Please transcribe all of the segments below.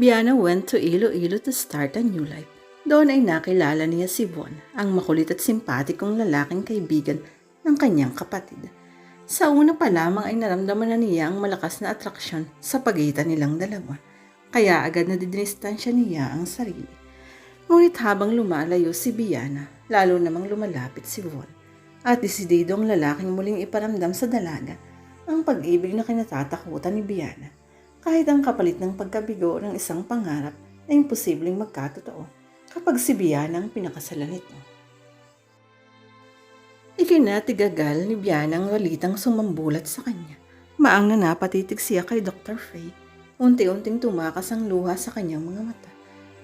Biana went to Iloilo to start a new life. Doon ay nakilala niya si Von, ang makulit at simpatikong lalaking kaibigan ng kanyang kapatid. Sa una pa lamang ay naramdaman na niya ang malakas na atraksyon sa pagitan nilang dalawa, kaya agad na didinistansya niya ang sarili. Ngunit habang lumalayo si Biana, lalo namang lumalapit si Von, at desidido ang lalaking muling iparamdam sa dalaga ang pag-ibig na kinatatakutan ni Biana kahit ang kapalit ng pagkabigo ng isang pangarap na imposibleng magkatotoo kapag si Biana ang pinakasalan nito. Ikinatigagal ni Biana ang walitang sumambulat sa kanya. Maang na napatitig siya kay Dr. Faye. Unti-unting tumakas ang luha sa kanyang mga mata.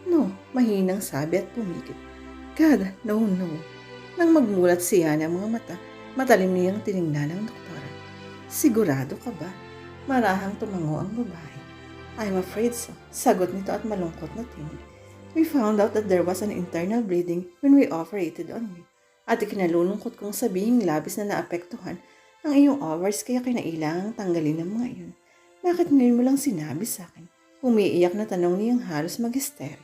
No, mahinang sabi at pumikit. God, no, no. Nang magmulat siya ng mga mata, matalim niyang tiningnan ng doktora. Sigurado ka ba? Marahang tumango ang babae. I'm afraid. Sagot nito at malungkot na tinig. We found out that there was an internal bleeding when we operated on you. At ikinalulungkot kong sabihing labis na naapektuhan ang iyong ovaries kaya kinailangang tanggalin ang mga iyon. Bakit ngayon mo lang sinabi sa akin? Umiiyak na tanong niyang halos mag-hysteria.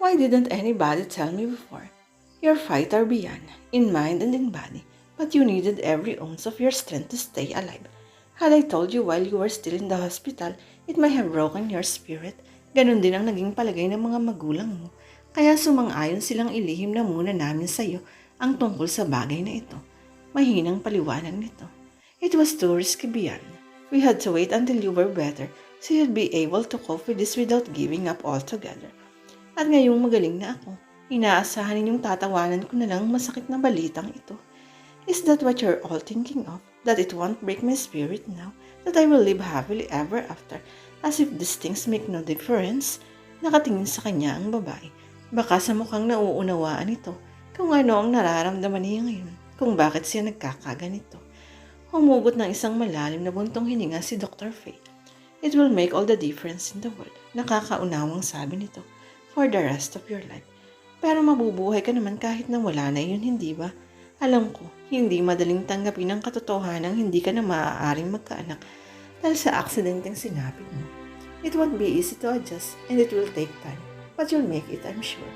Why didn't anybody tell me before? You're fighter beyond, in mind and in body, but you needed every ounce of your strength to stay alive. Had I told you while you were still in the hospital, it might have broken your spirit. Ganon din ang naging palagay ng mga magulang mo. Kaya sumang-ayon silang ilihim na muna namin sa iyo ang tungkol sa bagay na ito. Mahinang paliwanag nito. It was too risky beyond. We had to wait until you were better so you'd be able to cope with this without giving up altogether. At ngayong magaling na ako, inaasahan ninyong tatawanan ko na lang masakit na balitang ito. Is that what you're all thinking of? That it won't break my spirit now? That I will live happily ever after? As if these things make no difference? Nakatingin sa kanya ang babae. Baka sa mukhang nauunawaan ito kung ano ang nararamdaman niya ngayon, kung bakit siya nagkakaganito. Humugot ng isang malalim na buntong hininga si Dr. Faye. It will make all the difference in the world. Nakakaunawang sabi nito. For the rest of your life. Pero mabubuhay ka naman kahit na wala na yun, hindi ba? Alam ko, hindi madaling tanggapin ang katotohanan hindi ka na maaaring magkaanak dahil sa aksidenteng sinabi mo. It won't be easy to adjust and it will take time. But you'll make it, I'm sure.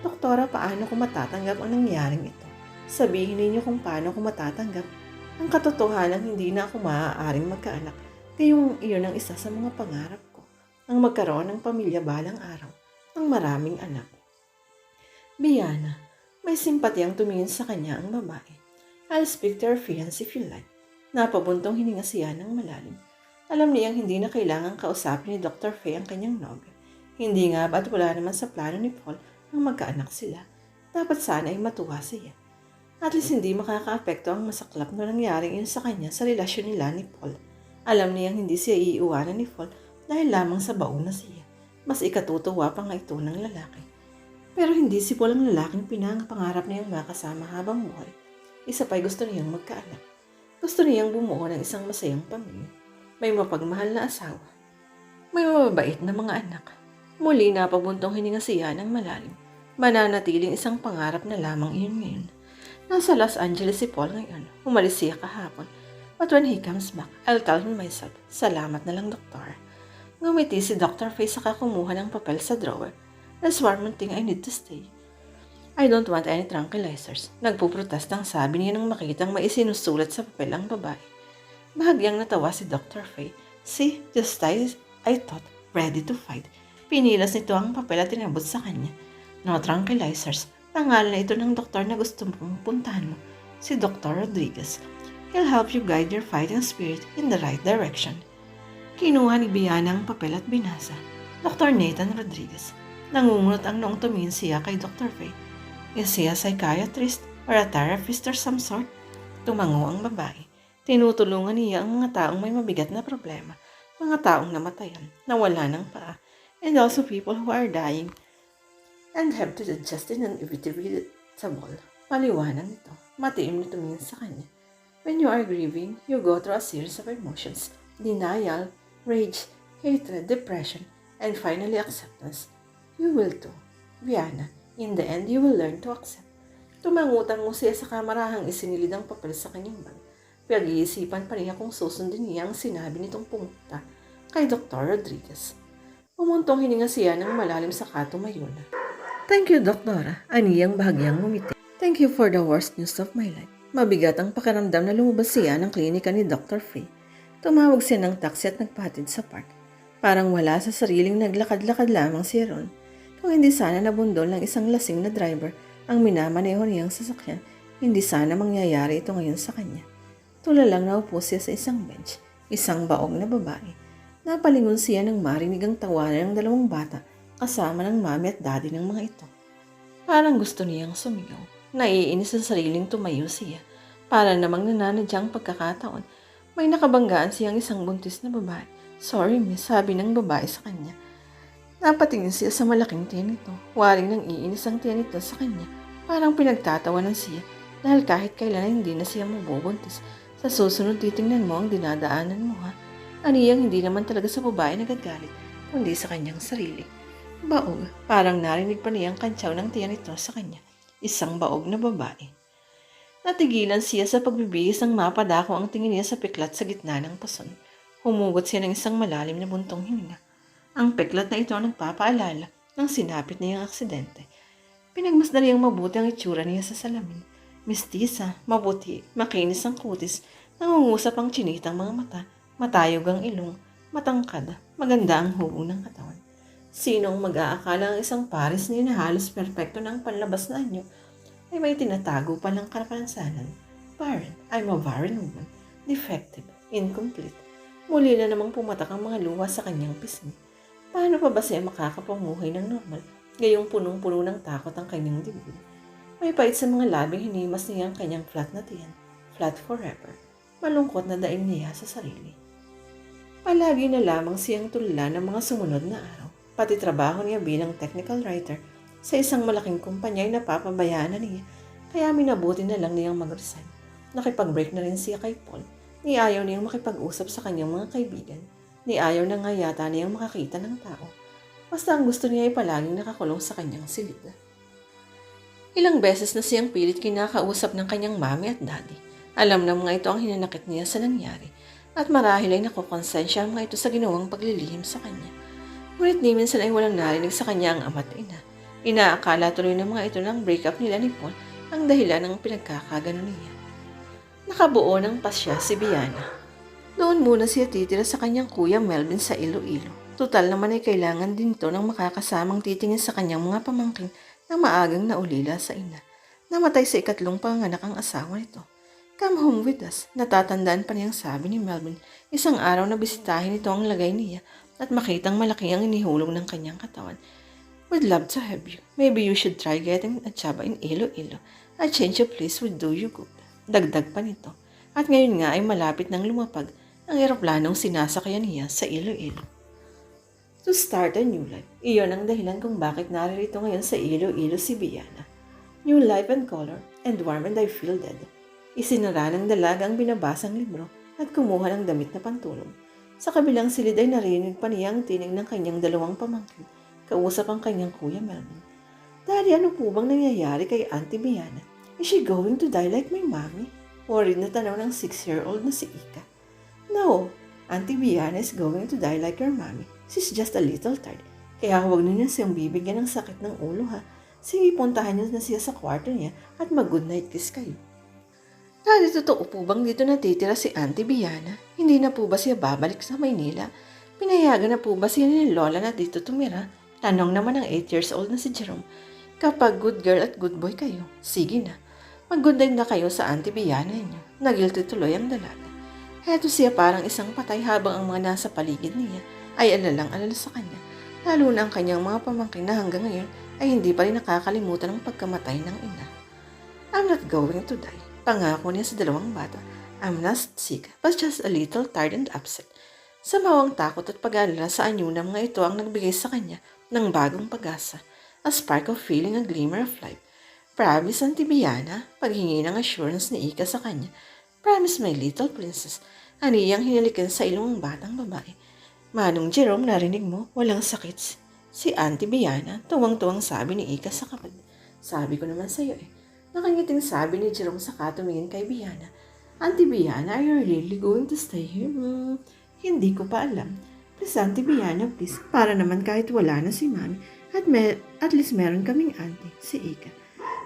Doktora, paano ko matatanggap ang nangyaring ito? Sabihin ninyo kung paano ko matatanggap ang katotohanan hindi na ako maaaring magkaanak. Kayong iyon ang isa sa mga pangarap ko. Ang magkaroon ng pamilya balang araw. Ang maraming anak. Biana, may simpatiyang tumingin sa kanya ang babae. I'll speak to her fiancé if you like. Napabuntong hininga siya ng malalim. Alam niyang hindi na kailangang kausapin ni Dr. Faye ang kanyang nobel. Hindi nga ba't wala naman sa plano ni Paul ang magkaanak sila. Dapat sana ay matuwa siya. At least hindi makakaapekto ang masaklap na nangyaring yun sa kanya sa relasyon nila ni Paul. Alam niyang hindi siya iiwanan ni Paul dahil lamang sa baon na siya. Mas ikatutuwa pa nga ito ng lalaki. Pero hindi si Paul ang lalaking pinangapangarap niyang makasama habang buhay. Isa pa'y gusto niyang magkaanak. Gusto niyang bumuo ng isang masayang pamilya. May mapagmahal na asawa. May mababait na mga anak. Muli na pabuntong hininga siya ng malalim. Mananatiling isang pangarap na lamang iyon ngayon. Nasa Los Angeles si Paul ngayon. Umalis siya kahapon. But when he comes back, I'll tell him myself, salamat na lang, doktor. Ngumiti si Dr. Faye saka kumuha ng papel sa drawer. There's one more thing I need to stay. I don't want any tranquilizers. Nagpuprotest ang sabi niya nang makitang may isinusulat sa papel ang babae. Bahagyang natawa si Dr. Faye. See, just as I thought, ready to fight. Pinilas nito ang papel at tinabot sa kanya. No tranquilizers. Pangalan na ito ng doktor na gusto mong puntahan mo. Si Dr. Rodriguez. He'll help you guide your fighting spirit in the right direction. Kinuha ni Biana ang papel at binasa. Dr. Nathan Rodriguez. Nangungunot ang noong tumingin siya kay Dr. Faye. Is he a psychiatrist or a therapist or some sort? Tumango ang babae. Tinutulungan niya ang mga taong may mabigat na problema, mga taong namatayan, nawala ng paa, and also people who are dying and have to adjust in an inevitable. Paliwanag nito. Matiim na tumingin sa kanya. When you are grieving, you go through a series of emotions. Denial, rage, hatred, depression, and finally acceptance. You will too. Viana, in the end, you will learn to accept. Tumangutang siya sa kamarahang isinilid ang papel sa kanyang bag. Pag-iisipan pa niya kung susundin niya ang sinabi nitong pumunta kay Dr. Rodriguez. Umuntong hininga siya ng malalim sa katumayo. Thank you, Doktora. Aniyang bahagyang ngumiti. Thank you for the worst news of my life. Mabigat ang pakiramdam na lumabas siya ng klinika ni Dr. Faye. Tumawag siya ng taxi at nagpatid sa park. Parang wala sa sariling naglakad-lakad lamang si Ron. Kung hindi sana nabundol ng isang lasing na driver ang minamaneho niyang sasakyan, hindi sana mangyayari ito ngayon sa kanya. Tulalang naupo siya sa isang bench, isang baog na babae. Napalingon siya nang marinig ang tawanan ng dalawang bata kasama ng mami at daddy ng mga ito. Parang gusto niyang sumigaw. Naiinis sa sariling tumayo siya. Para namang nananadyang pagkakataon, may nakabanggaan siyang isang buntis na babae. Sorry miss, sabi ng babae sa kanya. Napatingin siya sa malaking tiyan nito. Waring nang iinis ang tiyan nito sa kanya. Parang pinagtatawanan siya dahil kahit kailan hindi na siya mabubuntis. Sa susunod titingnan mo ang dinadaanan mo ha. Aniyang hindi naman talaga sa babae nagagalit, kundi sa kanyang sarili. Baog, parang narinig pa niyang kantsaw ng tiyan nito sa kanya. Isang baog na babae. Natigilan siya sa pagbibihis ng mapadako ang tingin niya sa piklat sa gitna ng pason. Humugot siya ng isang malalim na buntong hininga. Ang piklat na ito ang nagpapaalala ng sinapit niyang aksidente. Pinagmasdan niyang mabuti ang itsura niya sa salamin. Mistisa, mabuti, makinis ang kutis, nangungusap ang chinitang mga mata, matayog ang ilong, matangkad, maganda ang hubong ng katawan. Sinong mag-aakala ang isang pares niya na halos perpekto ng panlabas na anyo ay may tinatago pa ng karapansanan. Barren, I'm a barren woman. Defective, incomplete. Muli na namang pumatak ang mga luha sa kanyang pisngi. Paano pa ba siya makakapamuhay ng normal? Gayong punong-puno ng takot ang kanyang dibdib. May pait sa mga labing hinimas niya ang kanyang flat na tiyan. Flat forever. Malungkot na daing niya sa sarili. Palagi na lamang siyang tulala ng mga sumunod na araw. Pati trabaho niya bilang technical writer sa isang malaking kumpanya ay napapabayaan na niya. Kaya minabuti na lang niyang mag-resign. Nakipag-break na rin siya kay Paul. Ni ayaw niyang makipag-usap sa kanyang mga kaibigan. Ni ayaw na nga yata niyang makakita ng tao. Basta ang gusto niya ay palaging nakakulong sa kanyang silid. Ilang beses na siyang pilit kinakausap ng kanyang mami at daddy. Alam ng mga ito ang hinanakit niya sa nangyari at marahil ay nakukonsensya ang mga ito sa ginawang paglilihim sa kanya. Ngunit ni minsan ay walang narinig sa kanya ang ama't ina. Inaakala tuloy ng mga ito ng breakup nila ni Paul ang dahilan ng pinagkakagano niya. Nakabuo ng pasya si Biana. Doon muna siya titira sa kanyang kuya Melvin sa Iloilo. Total naman ay kailangan din ito ng makakasamang titingin sa kanyang mga pamangkin na maagang naulila sa ina. Namatay sa ikatlong panganak ang asawa nito. Come home with us. Natatandaan pa niyang sabi ni Melvin. Isang araw na bisitahin ito ang lagay niya at makitang malaki ang inihulog ng kanyang katawan. Would love to have you. Maybe you should try getting a job in Iloilo. A change of place would do you good. Dagdag pa nito. At ngayon nga ay malapit nang lumapag ang eroplanong sinasakyan niya sa Iloilo. To start a new life. Iyon ang dahilan kung bakit naririto ngayon sa Iloilo si Biana. New life and color, and warm and I feel dead. Isinara ng dalaga ang binabasang libro at kumuha ng damit na pantulog. Sa kabilang silid ay narinig pa niya ang tinig ng kanyang dalawang pamangkin. Kausap ang kanyang kuya Melvin. Daddy, ano po bang nangyayari kay Auntie Biana? Is she going to die like my mommy? Worried na tanaw ng six-year-old na si Ika. No, Auntie Biana is going to die like your mommy. She's just a little tired. Kaya huwag na niya siyang bibigyan ng sakit ng ulo ha. Sige, puntahan niyo na siya sa kwarto niya at mag-good night kiss kayo. Daddy, totoo po bang dito natitira si Auntie Biana? Hindi na po ba siya babalik sa Maynila? Pinayagan na po ba siya ni Lola na dito tumira? Tanong naman ng 8 years old na si Jerome. Kapag good girl at good boy kayo, sige na. Mag-good na kayo sa Auntie Biana niyo. Nagilty tuloy ang dalaga. Heto siya parang isang patay habang ang mga nasa paligid niya ay alalang alala sa kanya. Lalo na ang kanyang mga pamangkin na hanggang ngayon ay hindi pa rin nakakalimutan ang pagkamatay ng ina. I'm not going to die. Pangako niya sa dalawang bata. I'm not sick, but just a little tired and upset. Sa mawang takot at pag-alala sa anyo ng mga ito ang nagbigay sa kanya ng bagong pag-asa. A spark of feeling, a glimmer of life. Promise ang Tibiana, paghingi ng assurance ni Ika sa kanya. Promise my little princess. Aniyang hinalikan sa ilong ng batang babae. Manong Jerome, narinig mo, walang sakit. Si Auntie Biana, tuwang-tuwang sabi ni Ika sa kapatid. Sabi ko naman sa'yo eh. Nakangiting sabi ni Jerome sa katumingin kay Biana. Auntie Biana, are you really going to stay here? Hmm, hindi ko pa alam. Please, Auntie Biana, please. Para naman kahit wala na si Mami. At, me- at least meron kaming auntie, si Ika.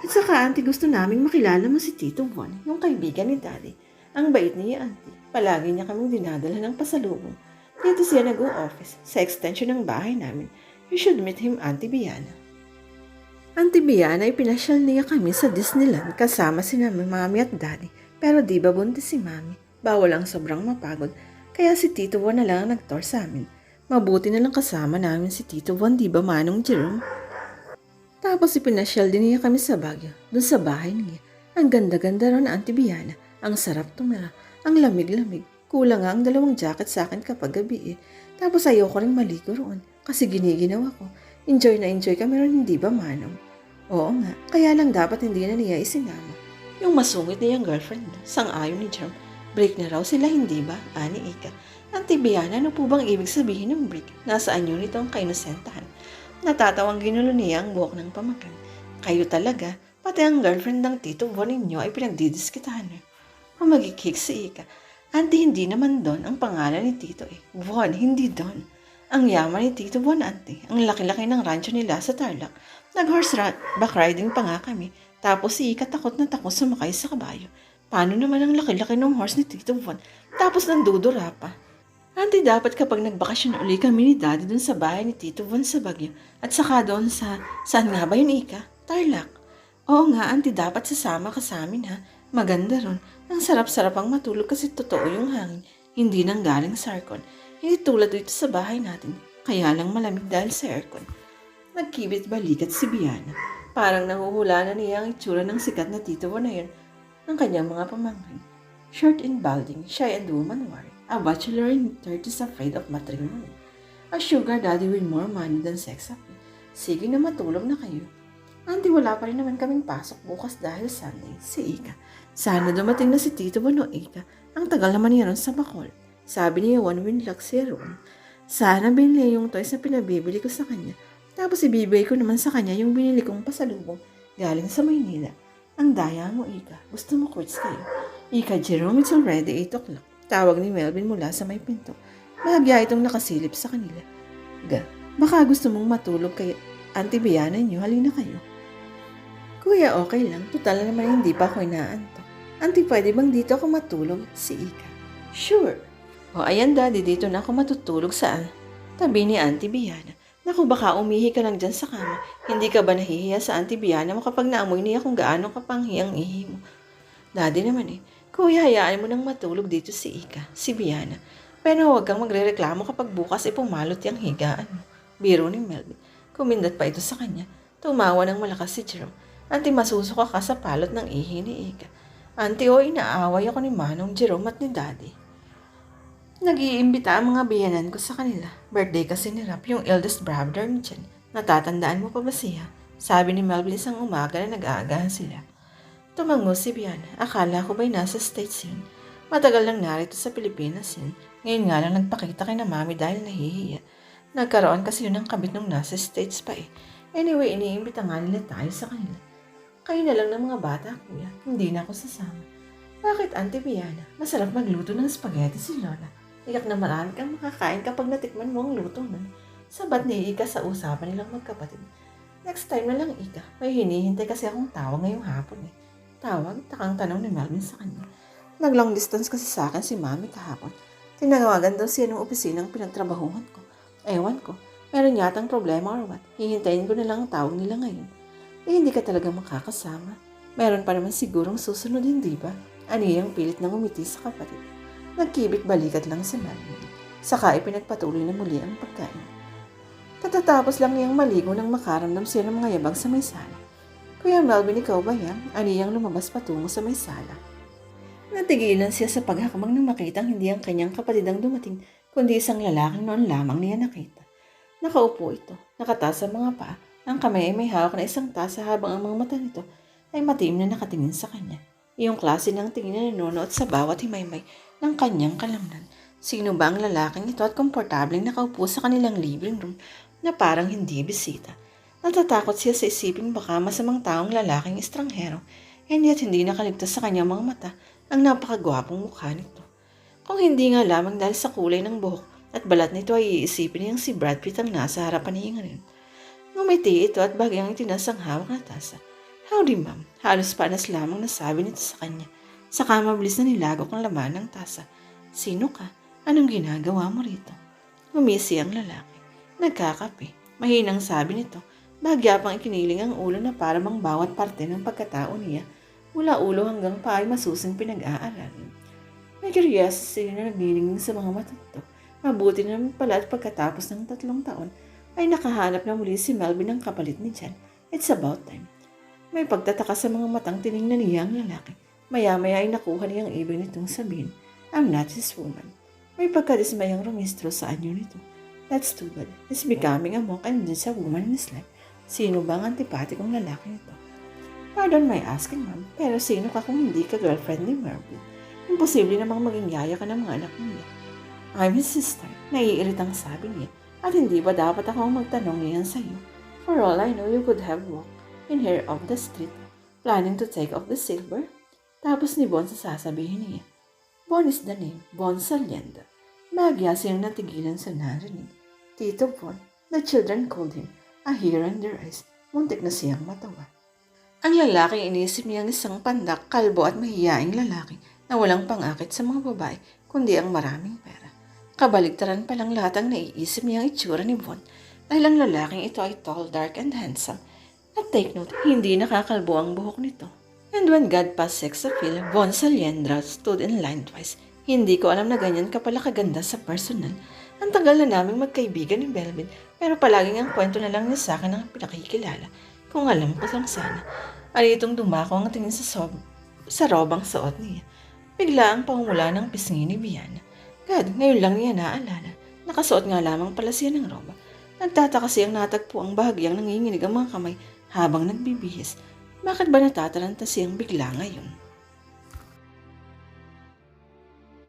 At saka, auntie, gusto naming makilala mo si Tito Juan, yung kaibigan ni Daddy. Ang bait niya, auntie. Palagi niya kaming dinadala ng pasalubong. Dito siya nag-o-office, sa extension ng bahay namin. You should meet him, Auntie Biana. Auntie Biana, ipinasyal niya kami sa Disneyland kasama si namin Mami at Daddy. Pero di ba buntis si Mami? Bawal ang sobrang mapagod. Kaya si Tito Juan na lang ang nag-tour sa amin. Mabuti na lang kasama namin si Tito Juan, di ba Manong Jerome? Tapos ipinasyal din niya kami sa Baguio, dun sa bahay niya. Ang ganda-ganda ron, Auntie Biana. Ang sarap tumira. Ang lamig-lamig. Kulang nga ang dalawang jacket sa akin kapag gabi eh. Tapos ayoko rin maligo roon kasi giniginawa ko. Enjoy na enjoy kami ron, hindi ba Manong? Oo nga, kaya lang dapat hindi na niya isinama. Yung masungit niyang girlfriend, sang-ayon ni Jerome. Break na raw sila, hindi ba? Ani Ika. Auntie Biana, ano po bang ibig sabihin ng break? Nasaan yun itong kainosentahan? Natatawang ginulo niya ang buhok ng pamakan. Kayo talaga, pati ang girlfriend ng tito Von ninyo ay pinagdidiskitahan niyo. Ang magikik si Ika. Auntie, hindi naman Don ang pangalan ni Tito eh. Von, hindi Don. Ang yaman ni Tito Von, Auntie. Ang laki-laki ng rancho nila sa Tarlac. Nag-horse ra- back riding pa nga kami. Tapos si Ika takot na takot sumakay sa kabayo. Paano naman ang laki-laki ng horse ni Tito Von? Tapos nandudura pa. Auntie, dapat kapag nagbakasyon uli kami ni Daddy dun sa bahay ni Tito Von sa Baguio. At saka doon sa, saan nga ba yun, Ika? Tarlac. Oo nga, Auntie, dapat sasama ka sa amin ha. Maganda ron. Ang sarap-sarap ang matulog kasi totoo yung hangin. Hindi nang galing sa aircon. Hindi tulad dito sa bahay natin. Kaya lang malamig dahil sa aircon. Nagkibit balikat si Biana. Parang nahuhula na niya ang itsura ng sikat na tito Von na yun ng kanyang mga pamangkin. Short and balding, shy and woman worried. A bachelor in 30s afraid of matrimony. A sugar daddy with more money than sex appeal. Sige na matulog na kayo. Auntie, wala pa rin naman kaming pasok bukas dahil Sunday. Si Ika. Sana dumating na si Tito Bono Ika. Ang tagal naman niya ron sa Bacol. Sabi niya one win luck si Ron. Sana binili yung toys na pinabibili ko sa kanya. Tapos ibibigay ko naman sa kanya yung binili kong pasalubong galing sa Maynila. Ang daya mo, Ika. Gusto mo quits kayo? Ika, Jerome, it's already 8 o'clock. Tawag ni Melvin mula sa may pinto. Bahagya itong nakasilip sa kanila. Ga, baka gusto mong matulog kay Auntie Biana niyo. Halina kayo. Kuya, okay lang. Total naman hindi pa ako inaantok. Auntie, pwede bang dito ako matulog? Si Ika. Sure. O ayan daddy, dito na ako matutulog saan? Tabi ni Auntie Biana. Naku, baka umihi ka lang dyan sa kama. Hindi ka ba nahihiya sa Auntie Biana mo kapag naamoy niya kung gaano kapanghi ang ihi mo? Daddy naman eh. Kuya, hayaan mo nang matulog dito si Ika, si Biana. Pero huwag kang magre-reklamo kapag bukas ay pumalot yung higaan mo. Biro ni Melvin. Kumindat pa ito sa kanya. Tumawa ng malakas si Jerome. Auntie, masusuka ka sa palot ng ihi ni Ika. Auntie, o inaaway ako ni Manong Jerome at ni Daddy. Nag-iimbita ang mga biyanan ko sa kanila. Birthday kasi ni Rap, yung eldest brother ni Jen. Natatandaan mo pa ba siya? Sabi ni Melvin isang umaga na nag-aagahan sila. Tumango si Biana. Akala ko ba'y nasa States yun? Matagal lang narito sa Pilipinas yun. Ngayon nga lang nagpakita kay na mami dahil nahihiya. Nagkaroon kasi yun ng kabit nung nasa States pa eh. Anyway, iniimbita nga nila tayo sa kanila. Kayo na lang ng mga bata, kuya. Hindi na ako sasama. Bakit, Auntie Biana? Masarap magluto ng spaghetti si Lola. Iyak na marami kang makakain kapag natikman mo ang luto nun. Sabat ni Ika sa usapan nilang magkapatid. Next time na lang, Ika. May hinihintay kasi akong tawag ngayong hapon eh. Tawag? Takang tanong ni Melvin sa kanya. Nag-long distance kasi sa akin si Mami kahapon. Tinawagan daw siya ng opisinang pinagtrabahuhan ko. Ewan ko. Meron yatang problema or what. Hihintayin ko na lang ang tawag nila ngayon. Eh, hindi ka talaga makakasama. Meron pa naman sigurong susunod, hindi ba? Aniyang pilit nang umiti sa kapatid. Nagkibit balikat lang si Melvin. Saka ipinagpatuloy na muli ang pagkain. Katatapos lang niyang maligo nang makaramdam siya ng mga yabag sa may sala. Kuya Melvin, ikaw ba yan? Aniyang lumabas patungo sa may sala. Natigilan siya sa paghakmang nang makitang hindi ang kanyang kapatid ang dumating, kundi isang lalaking noon lamang niya nakita. Nakaupo ito, nakataas sa mga paa, ang kamay ay may hawak na isang tasa habang ang mga mata nito ay matiim na nakatingin sa kanya. Iyong klase ng tingin na nanonood sa bawat himaymay ng kanyang kalamnan. Sino ba ang lalaking ito at komportableng nakaupo sa kanilang living room na parang hindi bisita? Natatakot siya sa isiping baka masamang taong lalaking estranghero and yet hindi nakaligtas sa kanyang mga mata ang napakagwapong mukha nito. Kung hindi nga lamang dahil sa kulay ng buhok at balat nito ay iisipin niyang si Brad Pitt ang nasa harapan niya ngayon. Ngumiti ito at bagyang itinas ang hawak na tasa. Howdy ma'am, halos panas lamang nasabi nito sa kanya. Saka mabilis na nilagok ang laman ng tasa. Sino ka? Anong ginagawa mo rito? Ngumisi ang lalaki. Nagkakape. Mahinang sabi nito. Bagya pang ikiniling ang ulo na para bang bawat parte ng pagkatao niya mula ulo hanggang pa ay masusing pinag-aaralan. May curiosity na nagnilingin sa mga mata. Mabuti naman pala at pagkatapos ng tatlong taon ay nakahanap na muli si Melvin ng kapalit ni Jan. It's about time. May pagtataka sa mga matang tiningnan niya ang lalaki. Maya-maya ay nakuha niyang ibig nitong sabihin, I'm not his woman. May pagkadismayang rumistro sa anyo nito. That's too bad. He's becoming a monk and just a woman in his life. Sino ba ang antipatikong lalaki nito? Pardon my asking, ma'am, pero sino ka kung hindi ka girlfriend ni Melvin? Imposible namang maging yaya ka ng mga anak niya. I'm his sister, naiiritang sabi niya. At hindi ba dapat ako ang magtanong niyan sa iyo? For all I know, you could have walked in here off the street, planning to take off the silver. Tapos ni Bon sa sasabihin niya. Bon is the name, Bon Salienda. Bagya siyang natigilan sa narinig. Tito Bon, the children called him, a hero in their eyes. Muntik na siyang matawa. Ang lalaki inisip niyang isang pandak, kalbo at mahiyaing lalaki na walang pangakit sa mga babae, kundi ang maraming pera. Kabaligtaran palang lahat ang naiisip niyang itsura ni Von dahil ang lalaking ito ay tall, dark, and handsome. At take note, hindi nakakalbo ang buhok nito. And when God passed sex appeal, Von Saliendra stood in line twice. Hindi ko alam na ganyan ka pala kaganda sa personal. Ang tagal na naming magkaibigan ni Belvin, pero palaging ang kwento na lang niya sa akin ang pinakikilala. Kung alam ko lang sana. Alitong dumako ang tingin sa, sob sa robang suot niya. Bigla ang pangmula ng pisngi ni Biana. God, ngayon lang niya naalala. Nakasuot nga lamang pala siya ng roba. Nagtataka siyang natagpo ang bahagyang nanginginig ang mga kamay habang nagbibihis. Bakit ba natataranta siyang bigla ngayon?